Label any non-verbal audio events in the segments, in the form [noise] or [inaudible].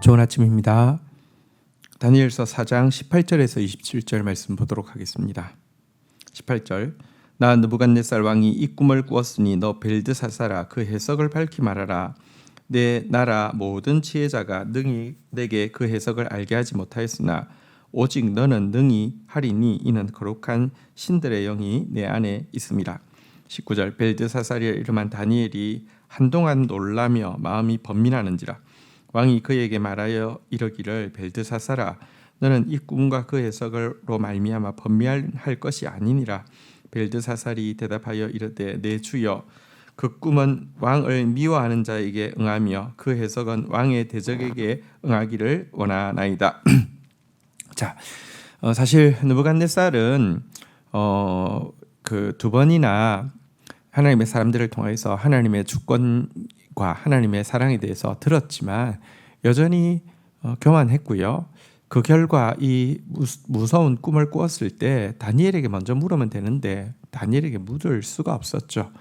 좋은 아침입니다. 다니엘서 4장 18절에서 27절 말씀 보도록 하겠습니다. 18절 나 느부갓네살 왕이 이 꿈을 꾸었으니 너 벨드사사라 그 해석을 밝히 말하라 내 나라 모든 지혜자가 능히 내게 그 해석을 알게 하지 못하였으나 오직 너는 능히 하리니 이는 거룩한 신들의 영이 내 안에 있음이라 19절 벨드사살의 이름한 다니엘이 한동안 놀라며 마음이 번민하는지라 왕이 그에게 말하여 이르기를 벨드사사라 너는 이 꿈과 그 해석으로 말미암아 번미할 것이 아니니라 벨드사살이 대답하여 이르되 내 주여 그 꿈은 왕을 미워하는 자에게 응하며 그 해석은 왕의 대적에게 응하기를 원하나이다. [clears throat] 자, 어, 사실 느부갓네살은 어, 그 두 번이나 하나님의 사람들을 통해서 하나님의 주권 과 하나님의 사랑에 대해서 들었지만 여전히 어, 교만했고요. 그 결과 이 무서운 꿈을 꾸었을 때 다니엘에게 먼저 물으면 되는데 다니엘에게 물을 수가 없었죠.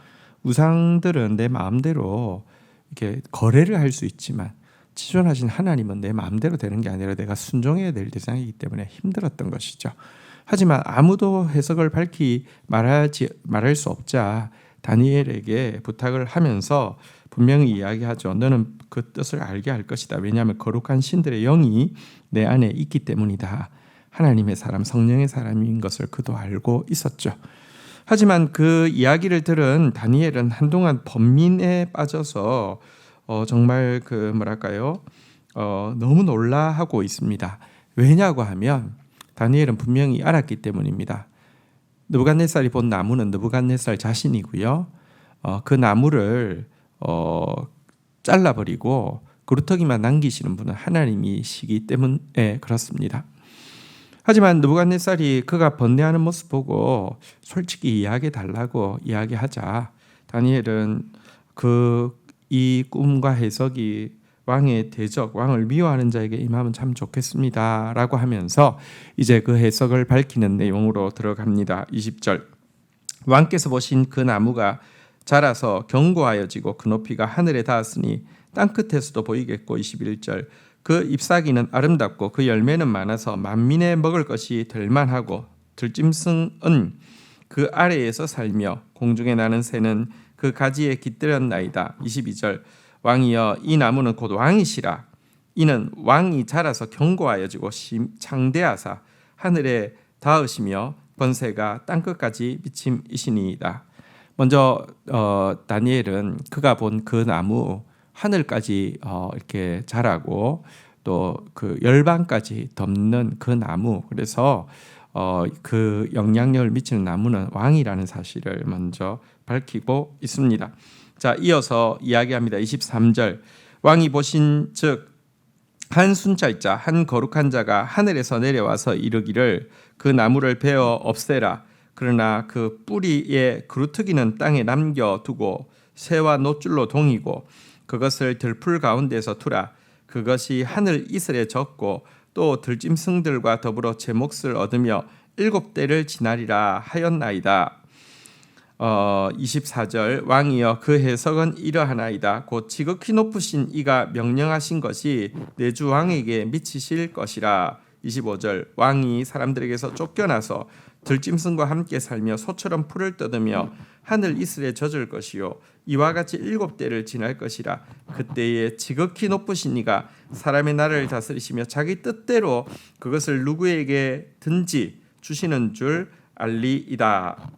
우상들은 내 마음대로 이렇게 거래를 할 수 있지만 치존하신 하나님은 내 마음대로 되는 게 아니라 내가 순종해야 될 대상이기 때문에 힘들었던 것이죠. 하지만 아무도 해석을 밝히 말하지 말할 수 없자 다니엘에게 부탁을 하면서 분명히 이야기하죠. 너는 그 뜻을 알게 할 것이다. 왜냐하면 거룩한 신들의 영이 내 안에 있기 때문이다. 하나님의 사람, 성령의 사람인 것을 그도 알고 있었죠. 하지만 그 이야기를 들은 다니엘은 한동안 번민에 빠져서 어, 정말 그 뭐랄까요? 어, 너무 놀라하고 있습니다. 왜냐고 하면 다니엘은 분명히 알았기 때문입니다. 느부갓네살이 본 나무는 느부갓네살 자신이고요. 어, 그 나무를 어, 잘라버리고 그루터기만 남기시는 분은 하나님이시기 때문에 그렇습니다. 하지만 느부갓네살이 그가 번뇌하는 모습 보고 솔직히 이야기해 달라고 이야기하자 다니엘은 그 이 꿈과 해석이 왕의 대적, 왕을 미워하는 자에게 임하면 참 좋겠습니다라고 하면서 이제 그 해석을 밝히는 내용으로 들어갑니다. 20절. 왕께서 보신 그 나무가 자라서 견고하여지고 그 높이가 하늘에 닿았으니 땅 끝에서도 보이겠고 21절 그 잎사귀는 아름답고 그 열매는 많아서 만민의 먹을 것이 될 만하고 들짐승은 그 아래에서 살며 공중에 나는 새는 그 가지에 깃들었나이다. 22절 왕이여 이 나무는 곧 왕이시라 이는 왕이 자라서 견고하여지고 창대하사 하늘에 닿으시며 번세가 땅 끝까지 미침이시니이다. 먼저 어, 다니엘은 그가 본 그 나무 하늘까지 어, 이렇게 자라고 또 그 열방까지 덮는 그 나무 그래서 어, 그 영향력을 미치는 나무는 왕이라는 사실을 먼저 밝히고 있습니다. 자, 이어서 이야기합니다. 23절. 왕이 보신 즉 한 순찰자 한 거룩한 자가 하늘에서 내려와서 이르기를 그 나무를 베어 없애라 그러나 그 뿌리에 그루터기는 땅에 남겨 두고 새와 노줄로 동이고 그것을 들풀 가운데서 두라. 그것이 하늘 이슬에 젖고 또 들짐승들과 더불어 제 몫을 얻으며 일곱 대를 지나리라 하였나이다. 어, 24절 왕이여 그 해석은 이러하나이다. 곧 지극히 높으신 이가 명령하신 것이 내 주 왕에게 미치실 것이라. 25절 왕이 사람들에게서 쫓겨나서 들짐승과 함께 살며 소처럼 풀을 뜯으며 하늘 이슬에 젖을 것이요 이와 같이 일곱 대를 지날 것이라 그때에 지극히 높으신 이가 사람의 나라를 다스리시며 자기 뜻대로 그것을 누구에게 든지 주시는 줄 알리이다.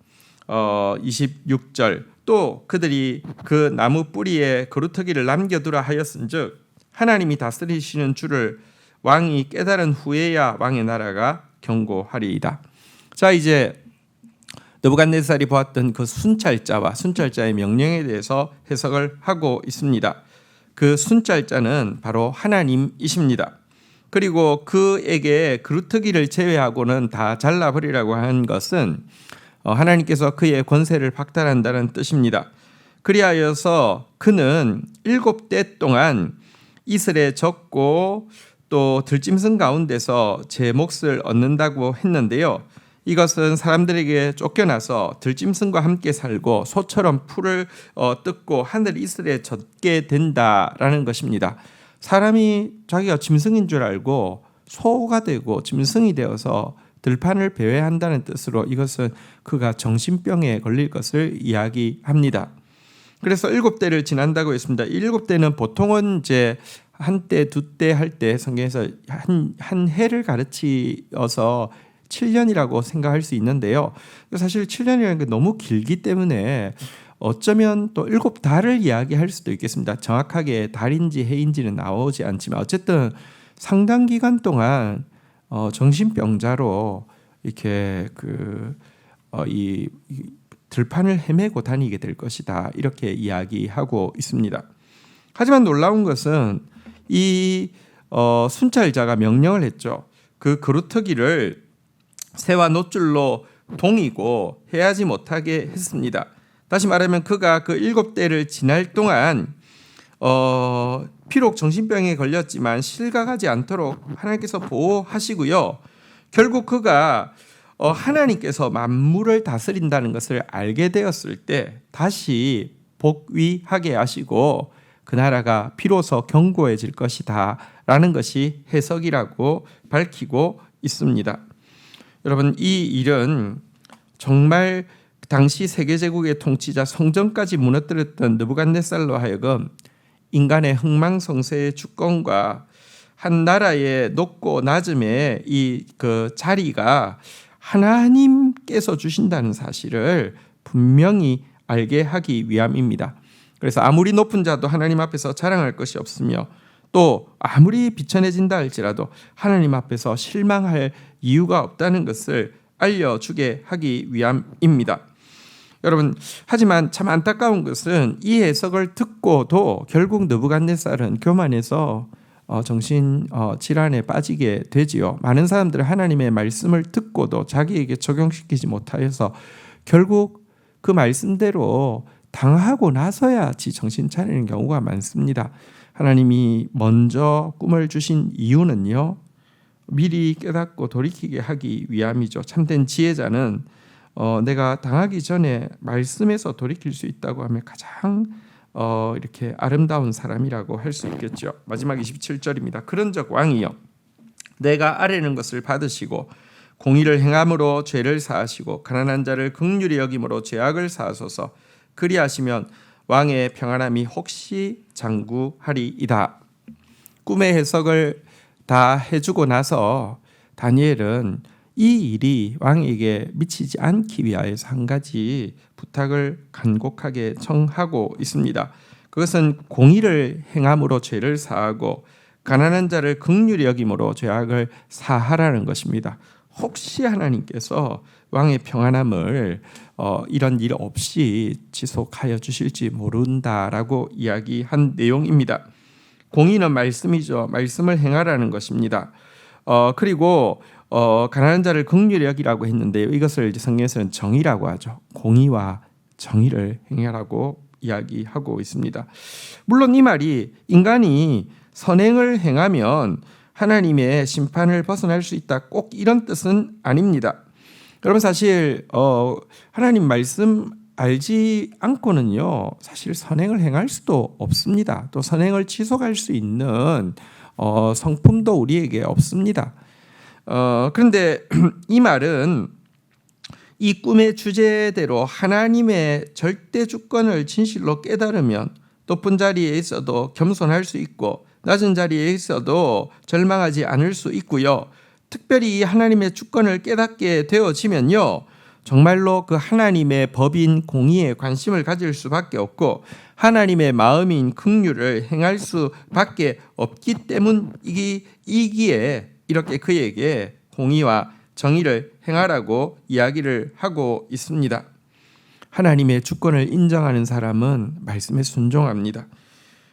어 26절 또 그들이 그 나무 뿌리에 그루터기를 남겨두라 하였은즉 하나님이 다스리시는 줄을 왕이 깨달은 후에야 왕의 나라가 경고하리이다. 자 이제 느부갓네살이 보았던 그 순찰자와 순찰자의 명령에 대해서 해석을 하고 있습니다. 그 순찰자는 바로 하나님이십니다. 그리고 그에게 그루터기를 제외하고는 다 잘라버리라고 한 것은 어, 하나님께서 그의 권세를 박탈한다는 뜻입니다. 그리하여서 그는 일곱 대 동안 이슬에 젖고 또 들짐승 가운데서 제 몫을 얻는다고 했는데요. 이것은 사람들에게 쫓겨나서 들짐승과 함께 살고 소처럼 풀을 어, 뜯고 하늘 이슬에 젖게 된다라는 것입니다. 사람이 자기가 짐승인 줄 알고 소가 되고 짐승이 되어서 들판을 배회한다는 뜻으로 이것은 그가 정신병에 걸릴 것을 이야기합니다. 그래서 일곱 대를 지난다고 했습니다. 일곱 대는 보통은 이제 한 때, 두 때 할 때 성경에서 한, 한 해를 가르치어서 7년이라고 생각할 수 있는데요. 사실 7년이라는 게 너무 길기 때문에 어쩌면 또 일곱 달을 이야기할 수도 있겠습니다. 정확하게 달인지 해인지는 나오지 않지만 어쨌든 상당 기간 동안 어, 정신병자로 이렇게 그 어, 들판을 헤매고 다니게 될 것이다 이렇게 이야기하고 있습니다. 하지만 놀라운 것은 이 어, 순찰자가 명령을 했죠. 그 그루터기를 새와 노줄로 동이고 해하지 못하게 했습니다. 다시 말하면 그가 그 일곱 대를 지날 동안 어, 비록 정신병에 걸렸지만 실각하지 않도록 하나님께서 보호하시고요. 결국 그가 어, 하나님께서 만물을 다스린다는 것을 알게 되었을 때 다시 복위하게 하시고 그 나라가 비로소 견고해질 것이다라는 것이 해석이라고 밝히고 있습니다. 여러분 이 일은 정말 당시 세계 제국의 통치자 성전까지 무너뜨렸던 느부갓네살로 하여금 인간의 흥망성쇠의 주권과 한 나라의 높고 낮음의 이 그 자리가 하나님께서 주신다는 사실을 분명히 알게 하기 위함입니다. 그래서 아무리 높은 자도 하나님 앞에서 자랑할 것이 없으며 또 아무리 비천해진다 할지라도 하나님 앞에서 실망할 이유가 없다는 것을 알려주게 하기 위함입니다. 여러분 하지만 참 안타까운 것은 이 해석을 듣고도 결국 느부갓네살은 교만해서 어, 정신 어, 질환에 빠지게 되지요. 많은 사람들은 하나님의 말씀을 듣고도 자기에게 적용시키지 못하여서 결국 그 말씀대로 당하고 나서야 지 정신 차리는 경우가 많습니다. 하나님이 먼저 꿈을 주신 이유는요. 미리 깨닫고 돌이키게 하기 위함이죠. 참된 지혜자는 어, 내가 당하기 전에 말씀에서 돌이킬 수 있다고 하면 가장 어, 이렇게 아름다운 사람이라고 할 수 있겠죠. 마지막 27절입니다. 그런적 왕이여 내가 아뢰는 것을 받으시고 공의를 행함으로 죄를 사하시고 가난한 자를 극률히 여김으로 죄악을 사하소서 그리하시면 왕의 평안함이 혹시 장구하리이다. 꿈의 해석을 다 해주고 나서 다니엘은 이 일이 왕에게 미치지 않기 위하여서 한 가지 부탁을 간곡하게 청하고 있습니다. 그것은 공의를 행함으로 죄를 사하고 가난한 자를 극률히 여김으로 죄악을 사하라는 것입니다. 혹시 하나님께서 왕의 평안함을 어, 이런 일 없이 지속하여 주실지 모른다라고 이야기한 내용입니다. 공의는 말씀이죠. 말씀을 행하라는 것입니다. 어, 그리고 어, 가난한 자를 극률히 여기라고 했는데 이것을 이제 성경에서는 정의라고 하죠. 공의와 정의를 행하라고 이야기하고 있습니다. 물론 이 말이 인간이 선행을 행하면 하나님의 심판을 벗어날 수 있다. 꼭 이런 뜻은 아닙니다. 여러분 사실 어, 하나님 말씀 알지 않고는요 사실 선행을 행할 수도 없습니다. 또 선행을 지속할 수 있는 어, 성품도 우리에게 없습니다. 어, 그런데 [clears throat] 이 말은 이 꿈의 주제대로 하나님의 절대 주권을 진실로 깨달으면 높은 자리에 있어도 겸손할 수 있고 낮은 자리에 있어도 절망하지 않을 수 있고요. 특별히 이 하나님의 주권을 깨닫게 되어지면요. 정말로 그 하나님의 법인 공의에 관심을 가질 수밖에 없고 하나님의 마음인 긍휼을 행할 수밖에 없기 때문이기에 이렇게 그에게 공의와 정의를 행하라고 이야기를 하고 있습니다. 하나님의 주권을 인정하는 사람은 말씀에 순종합니다.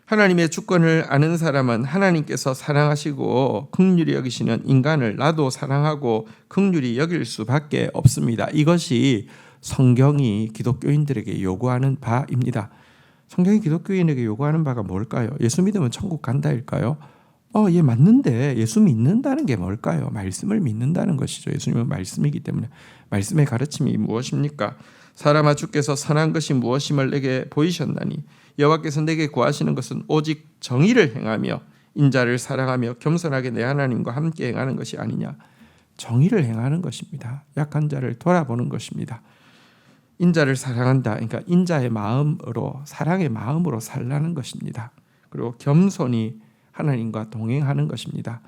하나님의 주권을 아는 사람은 하나님께서 사랑하시고 극률이 여기시는 인간을 나도 사랑하고 극률이 여길 수밖에 없습니다. 이것이 성경이 기독교인들에게 요구하는 바입니다. 성경이 기독교인에게 요구하는 바가 뭘까요? 예수 믿으면 천국 간다일까요? 어, 예, 맞는데 예수 믿는다는 게 뭘까요? 말씀을 믿는다는 것이죠. 예수님은 말씀이기 때문에 말씀의 가르침이 무엇입니까? 사람아 주께서 선한 것이 무엇임을 내게 보이셨나니 여호와께서 내게 구하시는 것은 오직 정의를 행하며 인자를 사랑하며 겸손하게 내 하나님과 함께 행하는 것이 아니냐. 정의를 행하는 것입니다. 약한 자를 돌아보는 것입니다. 인자를 사랑한다. 그러니까 인자의 마음으로 사랑의 마음으로 살라는 것입니다. 그리고 겸손히 하나님과 동행하는 것입니다.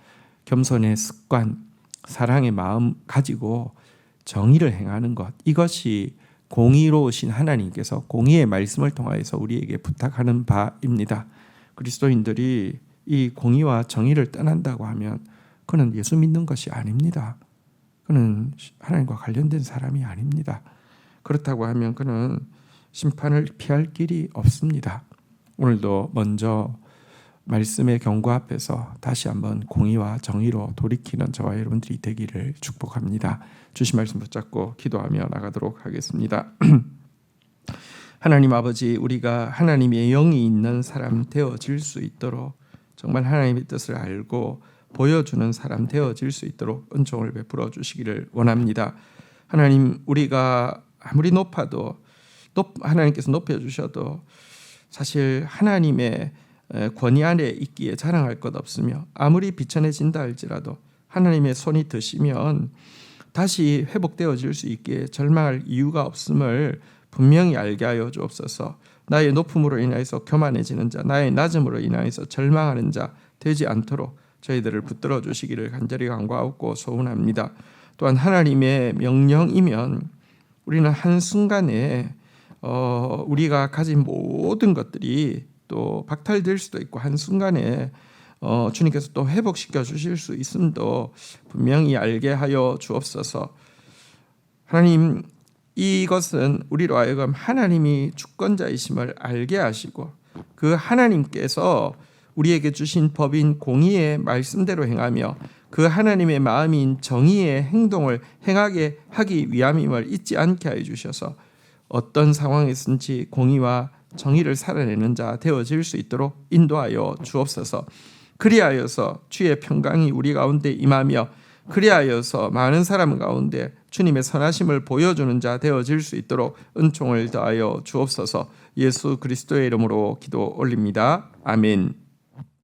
겸손의 습관, 사랑의 마음 가지고 정의를 행하는 것. 이것이 공의로우신 하나님께서 공의의 말씀을 통하여서 우리에게 부탁하는 바입니다. 그리스도인들이 이 공의와 정의를 떠난다고 하면 그는 예수 믿는 것이 아닙니다. 그는 하나님과 관련된 사람이 아닙니다. 그렇다고 하면 그는 심판을 피할 길이 없습니다. 오늘도 먼저 말씀의 경고 앞에서 다시 한번 공의와 정의로 돌이키는 저와 여러분들이 되기를 축복합니다. 주신 말씀 붙잡고 기도하며 나가도록 하겠습니다. [clears throat] 하나님 아버지 우리가 하나님의 영이 있는 사람 되어질 수 있도록 정말 하나님의 뜻을 알고 보여주는 사람 되어질 수 있도록 은총을 베풀어 주시기를 원합니다. 하나님 우리가 아무리 높아도 높, 하나님께서 높여 주셔도 사실 하나님의 권위 안에 있기에 자랑할 것 없으며 아무리 비천해진다 할지라도 하나님의 손이 드시면 다시 회복되어질 수 있기에 절망할 이유가 없음을 분명히 알게 하여 주옵소서. 나의 높음으로 인하여서 교만해지는 자, 나의 낮음으로 인하여서 절망하는 자 되지 않도록 저희들을 붙들어 주시기를 간절히 간구하고 소원합니다. 또한 하나님의 명령이면 우리는 한 순간에 어, 우리가 가진 모든 것들이 또 박탈될 수도 있고 한 순간에 어, 주님께서 또 회복시켜 주실 수 있음도 분명히 알게 하여 주옵소서. 하나님 이것은 우리로 하여금 하나님이 주권자이심을 알게 하시고 그 하나님께서 우리에게 주신 법인 공의의 말씀대로 행하며 그 하나님의 마음인 정의의 행동을 행하게 하기 위함임을 잊지 않게 하여 주셔서 어떤 상황에서든지 공의와 정의를 살아내는 자 되어질 수 있도록 인도하여 주옵소서. 그리하여서 주의 평강이 우리 가운데 임하며 그리하여서 많은 사람 가운데 주님의 선하심을 보여주는 자 되어질 수 있도록 은총을 더하여 주옵소서. 예수 그리스도의 이름으로 기도 올립니다. 아멘.